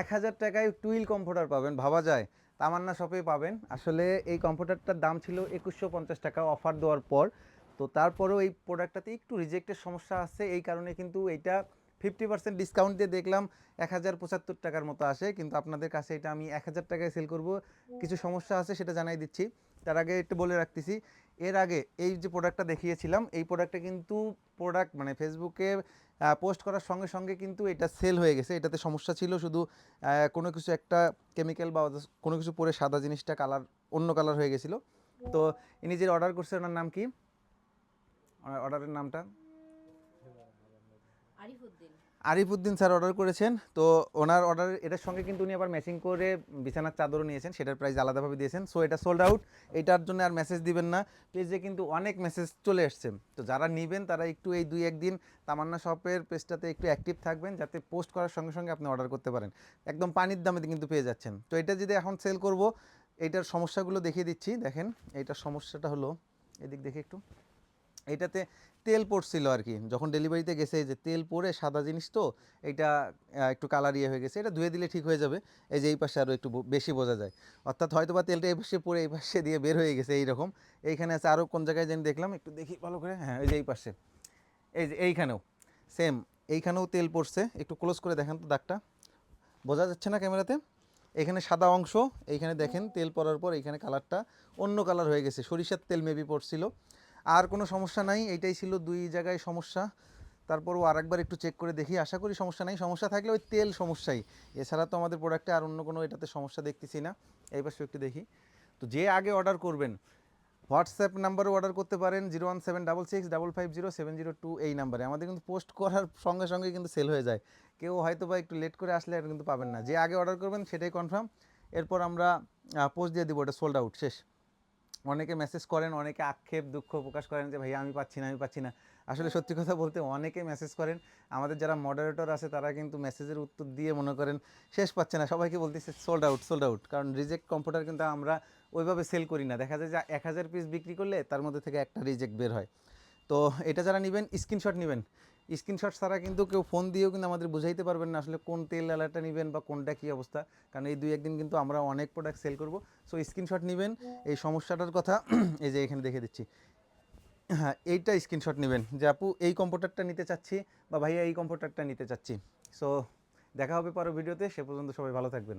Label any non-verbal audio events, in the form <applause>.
এক হাজার টাকায় টুইল কম্পিউটার পাবেন ভাবা যায়। তামান্না শপে পাবেন। আসলে এই কম্পিউটারটার দাম ছিল একুশশো পঞ্চাশ টাকা অফার দেওয়ার পর। তো তারপরেও এই প্রোডাক্টটাতে একটু রিজেক্টের সমস্যা আছে এই কারণে কিন্তু এইটা ফিফটি পার্সেন্ট ডিসকাউন্ট দিয়ে দেখলাম এক হাজার পঁচাত্তর টাকার মতো আসে। কিন্তু আপনাদের কাছে এটা আমি এক হাজার টাকায় সেল করব। কিছু সমস্যা আছে সেটা জানাই দিচ্ছি। তার আগে একটু বলে রাখতেছি এর আগে এই যে প্রোডাক্টটা দেখিয়েছিলাম, এই প্রোডাক্টটা কিন্তু প্রোডাক্ট মানে ফেসবুকে পোস্ট করার সঙ্গে সঙ্গে কিন্তু এটা সেল হয়ে গেছে। এটাতে সমস্যা ছিল শুধু কোনো কিছু একটা কেমিক্যাল বা কোনো কিছু পরে সাদা জিনিসটা কালার অন্য কালার হয়ে গেছিল। তো ইনি যে অর্ডার করছে, ওনার নাম কি? অর্ডারের নামটা? আরিফুদ্দিন। স্যার অর্ডার করেছেন, তো ওনার অর্ডার এটার সঙ্গে কিন্তু উনি আবার ম্যাচিং করে বিছানার চাদরও নিয়েছেন, সেটার প্রাইস আলাদাভাবে দিয়েছেন। সো এটা সোল্ড আউট এটার জন্য আর মেসেজ দিবেন না। পেজে কিন্তু অনেক মেসেজ চলে এসছে। তো যারা নেবেন, তারা একটু এই দুই একদিন তামান্না শপের পেজটাতে একটু অ্যাক্টিভ থাকবেন, যাতে পোস্ট করার সঙ্গে সঙ্গে আপনি অর্ডার করতে পারেন। একদম পানির দামে কিন্তু পেয়ে যাচ্ছেন। তো এটা যদি এখন সেল করব এইটার সমস্যাগুলো দেখিয়ে দিচ্ছি। দেখেন এইটার সমস্যাটা হলো, এদিক দেখে একটু। এইটাতে তেল পড়ছিল আর কি যখন ডেলিভারিতে গেছে যে তেল পড়ে সাদা জিনিস তো, এটা একটু কালার ইয়ে হয়ে গেছে, এটা ধুয়ে দিলে ঠিক হয়ে যাবে। এই যে এই পাশে আরও একটু বেশি বোঝা যায়। অর্থাৎ হয়তো বা তেলটা এই পাশে পড়ে, এই পাশে দিয়ে বের হয়ে গেছে এইরকম। এইখানে আছে আরও কোন জায়গায় জানি দেখলাম, একটু দেখি ভালো করে। হ্যাঁ এই যে এই পাশে। এই যে এইখানেও। সেম এইখানেও তেল পড়ছে। একটু ক্লোজ করে দেখেন তো দাগটা। বোঝা যাচ্ছে না ক্যামেরাতে? এখানে সাদা অংশ, এইখানে দেখেন তেল পড়ার পর এইখানে কালারটা অন্য কালার হয়ে গেছে। সরিষার তেল মেবি পড়ছিল। আর কোনো সমস্যা নাই, এইটাই ছিল দুই জায়গায় সমস্যা। তারপরও আরেকবার একটু চেক করে দেখি, আশা করি সমস্যা নাই। সমস্যা থাকলে ওই তেল সমস্যাই। এছাড়া তো আমাদের প্রোডাক্টে আর অন্য কোনো এটাতে সমস্যা দেখতেছি না। এই পাশে একটু দেখি। তো যে আগে অর্ডার করবেন হোয়াটসঅ্যাপ নাম্বারও অর্ডার করতে পারেন zero one seven double six double five zero seven zero two এই নাম্বারে আমাদের কিন্তু পোস্ট করার সঙ্গে সঙ্গে কিন্তু সেল হয়ে যায়। কেউ হয়তো বা একটু লেট করে আসলে এটা কিন্তু পাবেন না। যে আগে অর্ডার করবেন সেটাই কনফার্ম এরপর আমরা পোস্ট দিয়ে দিব, এটা সোল্ড আউট শেষ। অনেকে মেসেজ করেন, অনেকে আক্ষেপ, দুঃখ প্রকাশ করেন যে, ভাইয়া, আমি পাচ্ছি না, আমি পাচ্ছি না। আসলে সত্যি কথা বলতে অনেকে মেসেজ করেন। আমাদের যারা মডারেটর আছে, তারা কিন্তু মেসেজের উত্তর দিয়ে মনে করেন, শেষ পাচ্ছে না। সবাইকে বলতেছে সোল্ড আউট সোল্ড আউট কারণ রিজেক্ট কম্পিউটার কিন্তু আমরা ওইভাবে সেল করি না। দেখা যায় যে, এক হাজার পিস বিক্রি করলে তার মধ্যে থেকে একটা রিজেক্ট বের হয়। তো এটা যারা নেবেন স্ক্রিনশট নেবেন। স্ক্রিনশট ছাড়া কিন্তু কেউ ফোন দিয়েও কিন্তু আমাদের বুঝাইতে পারবেন না আসলে কোন তেল আলাটা নেবেন বা কোনটা কী অবস্থা। কারণ এই দুই একদিন কিন্তু আমরা অনেক প্রোডাক্ট সেল করব। সো স্ক্রিনশট নেবেন। এই সমস্যাটার কথা <clears throat> এই যে এখানে দেখে দিচ্ছি। হ্যাঁ এইটা স্ক্রিনশট নেবেন। যে আপু এই কম্পিউটারটা নিতে চাচ্ছি বা ভাইয়া এই কম্পিউটারটা নিতে চাচ্ছি। সো দেখা হবে পরের ভিডিওতে সে পর্যন্ত সবাই ভালো থাকবেন।